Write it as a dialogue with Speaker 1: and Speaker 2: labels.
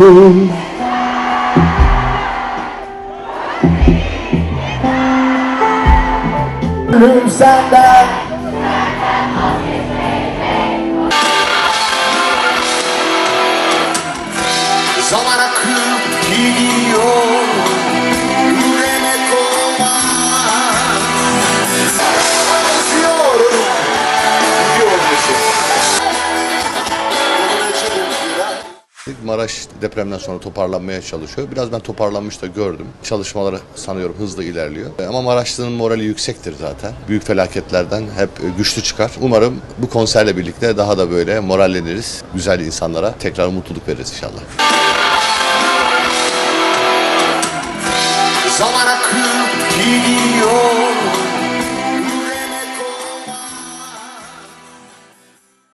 Speaker 1: me. Room So up. Somewhere I
Speaker 2: Maraş depremden sonra toparlanmaya çalışıyor. Biraz ben toparlanmış da gördüm. Çalışmaları sanıyorum hızlı ilerliyor. E, Ama Maraşlı'nın morali yüksektir zaten. Büyük felaketlerden hep e, güçlü çıkar. Umarım bu konserle birlikte daha da böyle moralleniriz. Güzel insanlara tekrar mutluluk veririz inşallah.
Speaker 1: Zaman akıp gidiyor